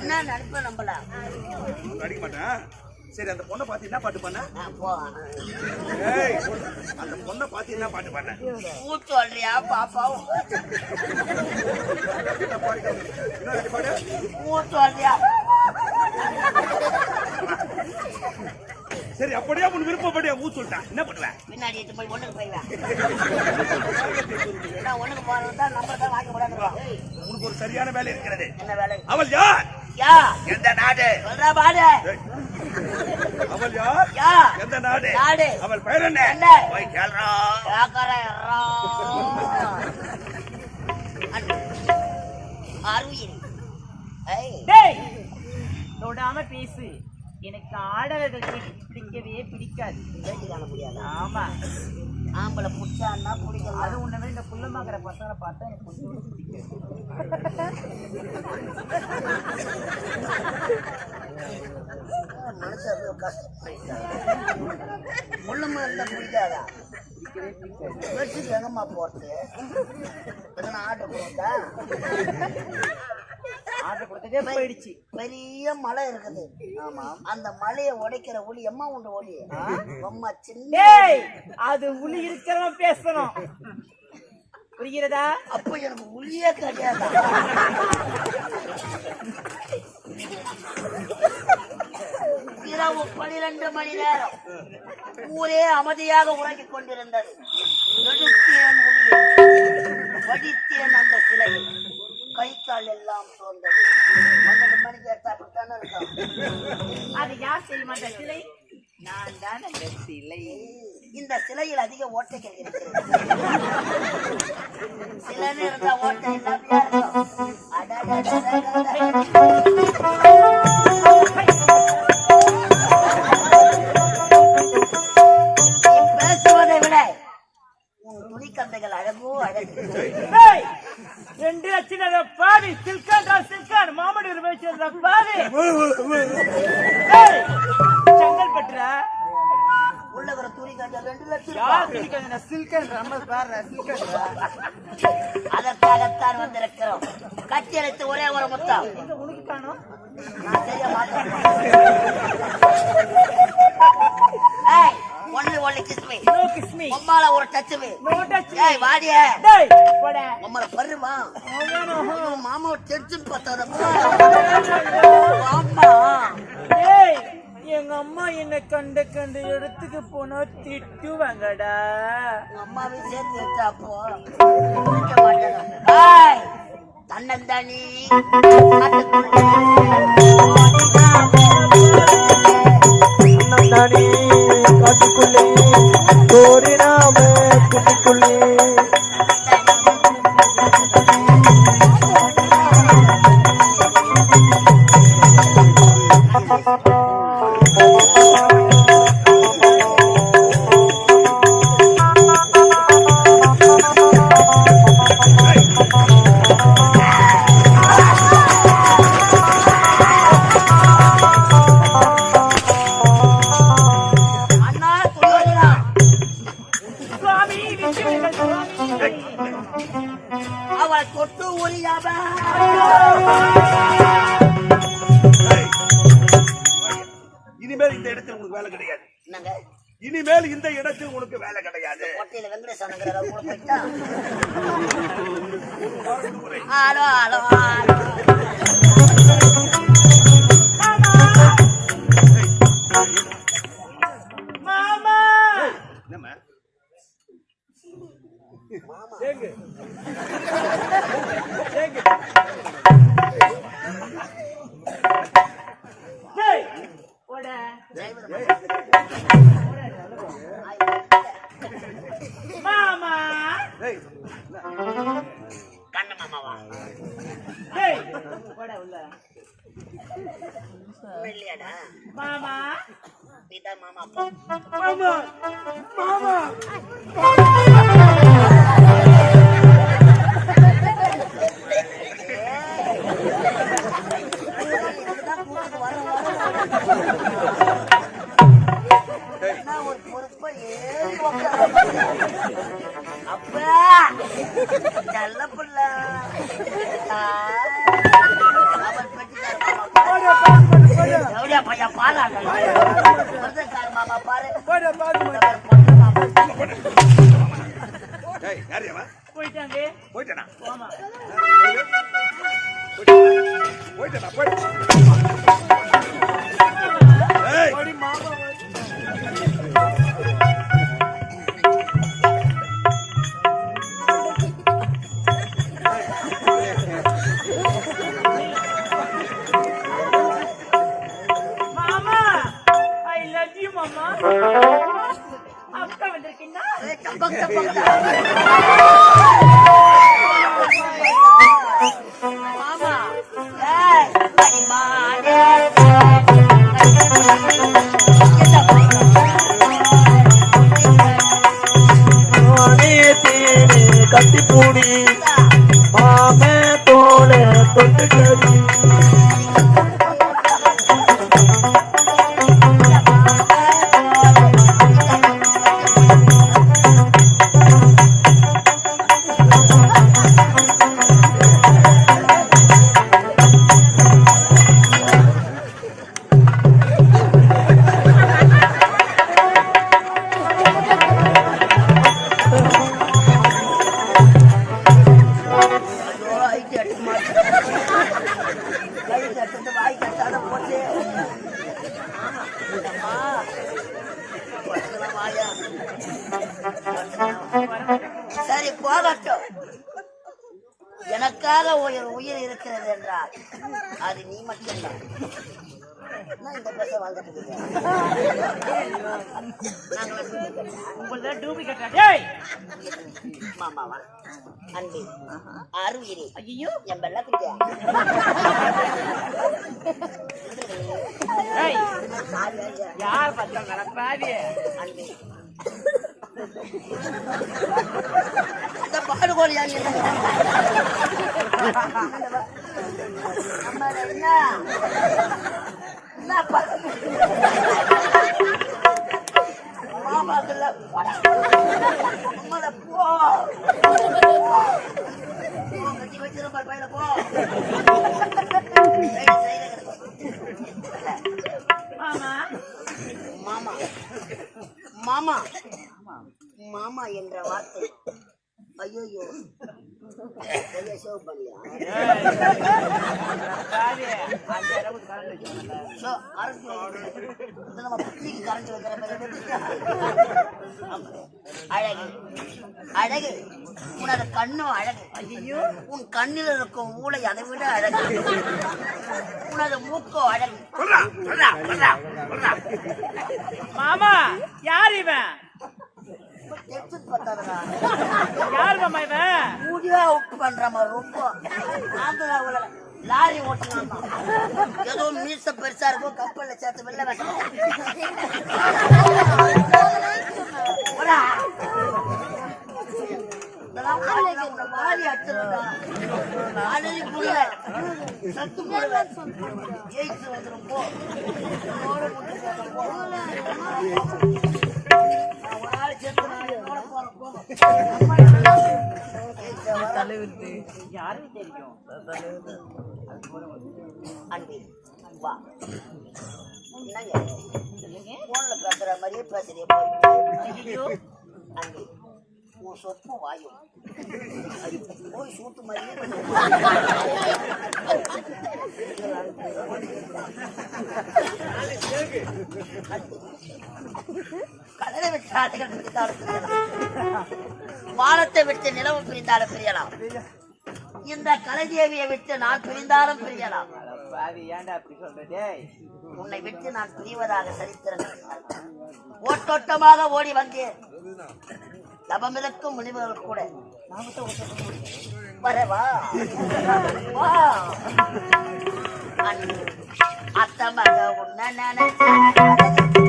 என்ன நினைப்ப நம்பல அடிக்க மாட்டேன். சரி அந்த பொண்ணை பார்த்து என்ன பாட்டு பண்ண? அந்த பொண்ணை பார்த்து என்ன பாட்டு பண்ண? சொல்றியா பாப்பாவும்? சொல்றியா சரி அப்படியே உன் விருப்பப்படியா ஊ சொல்லிட்டேன் என்ன பண்ணுவேன் பின்னாடி எட்டு போய் ஒண்ணுக்கு போயிடுவேன் ஒண்ணுக்கு போறது நம்பர் தான் வாங்கி கூடாது உனக்கு ஒரு சரியான வேலை இருக்கிறது. என்ன வேலை? அவள் யார்? யா. எந்த நாடு? சொல்றா பாடு. அவள் யார்? யா. எந்த நாடு? நாடு. அவள் பெயர் என்ன? என்ன? போய் கேள்றா கேக்கறேன் அருவியில் டேய் தொடாம பேசு. எனக்கு ஆடவர்கள் பிடி- பிடிக்கவே பிடிக்காது. ஆமா. ஆம்பளை புடிச்சான்னா அது பிடிக்கலாம் உன்னை விட இந்த புள்ளமாக்கிற பசங்களை பார்த்தா எனக்கு கொஞ்சம் பிடிக்காது. மனுஷன் முள்ளமா இருந்தா பிடிக்காதா? எங்கம்மா போறது. ஆர்டர் போட்டா ஆர்டர் கொடுத்ததே போயிடுச்சு. பெரிய மலை இருக்குது. ஆமா. அந்த மலையை உடைக்கிற ஒளி எம்மா உண்டு ஒளி அம்மா சின்ன அது உளி இருக்கிறவன் பேசணும். புரிகிறதா? அப்ப எனக்கு ஒளியே கிடையாது இரவு பனிரெண்டு மணி நேரம். ஊரே அமைதியாக உறங்கிக் கொண்டிருந்தது. வடித்தேன் அந்த சிலையை கை கால் எல்லாம் சோர்ந்தது பன்னெண்டு மணிக்கு எடுத்தா அப்படித்தானே இருக்கும்? அது யார் செய்ய மாட்டேன் சிலை? நான் தான் அந்த சிலை. இந்த சிலையில் அதிக ஓட்டைகள் இருக்கிறது சில நேரம் ஓட்டை இல்லாமையா இருக்கும். ரெண்டு லட்சம் பாவி சில்கான் ரா சில்கான். மாமடி ஒரு வச்சிருந்த பாவி. டேய் செங்கல்பட்டுறா உள்ள ஒரு துணி கஞ்சல் ரெண்டு லட்சம் யார் ரூபாய். சில்கன் நம்ம பாரு சில்கன் அதற்காகத்தான் வந்திருக்கிறோம். கட்டி அழைத்து ஒரே ஒரு முத்தம். உனக்கு காணும் நான் செய்ய மாட்டேன் ஒண்ணு கிஸ்மி நோ கிஸ் மீ உம்மால ஒரு நோ டச் ஏய் வாடிய. டேய் போடா. உம்மல பருமா. ஐயோ, மாமா டென்ஷன் பத்தாதப்பா ஆமா. டேய் எங்க அம்மா என்ன கண்ட கண்ட இடத்துக்கு போனா திட்டுவாங்கடா. உங்க அம்மாவே சேர்த்து வச்சா மாட்டேன் ஏய் தன்னந்தானி. காட்டுக்குள்ளே கோரினாம குட்டிக்குள்ளே. இனிமேல் இந்த இடத்தில் உனக்கு வேலை கிடையாது. கோட்டையில வெங்கடேசன் கண்ண மாமாவா? இல்லையாடா மாமா. இதான் மாமா மாமா. மாமா. சொந்தக்கார மாமா பாரு மாமா போயிட்டாங்க போயிட்டானா டபக் டபக் மாமா. தோல தொட்டுக்கடி எனக்காக ஒரு உயிர் இருக்கிறது என்றால் அது நீ மட்டும்தான். இந்த பேச வாழ்ந்துட்டு மாமாவா? அன்பி. அருவிரி. ஐயோ என் வெள்ள குட்டியா? யார் பார்த்தாங்க பாவி அன்பி. இந்த பாடுகோல் யார் என்ன நம்ம என்ன? என்ன பாடு மாமாக்குள்ள உங்களை போ. கட்டி வச்சிருப்பா பையில போ. அழகு அழகு உனது கண்ணும் அழகு ஐயோ உன் கண்ணில் இருக்கும் மூளை அதை விட அழகு உனது மூக்கோ அழகு மாமா யார் இவன்? எட்டு யார் மாமா இவன்? முடிவா உப்பு ரொம்ப லாரி ஓட்டலாமா? ஏதோ மீச பெருசா இருக்கும் கப்பல்ல சேர்த்து வெளில வேண்டாம் ஒரு ஆள் சேர்த்து வர. யாருக்கு தெரியும்? அன்பி வா. என்னங்க? போன்ல பேசுற மாதிரியே போய் அன்பி உன் சொப்பு வாயும் போய் சூட்டு மாதிரியே கடலை விட்டு ஆட்டுகள் வானத்தை விட்டு நிலவு பிரிந்தாலும் பிரியலாம். இந்த கலைதேவியை விட்டு நான் பிரிந்தாலும் பிரியலாம். உன்னை விட்டு நான் பிரிவதாக சரித்திரம் கிடையாது. ஓட்டோட்டமாக ஓடி வந்தேன் தபமிருக்கும் முனிவர்கள் கூட. வரவா வா. அத்தமாக உன்ன நினைச்சு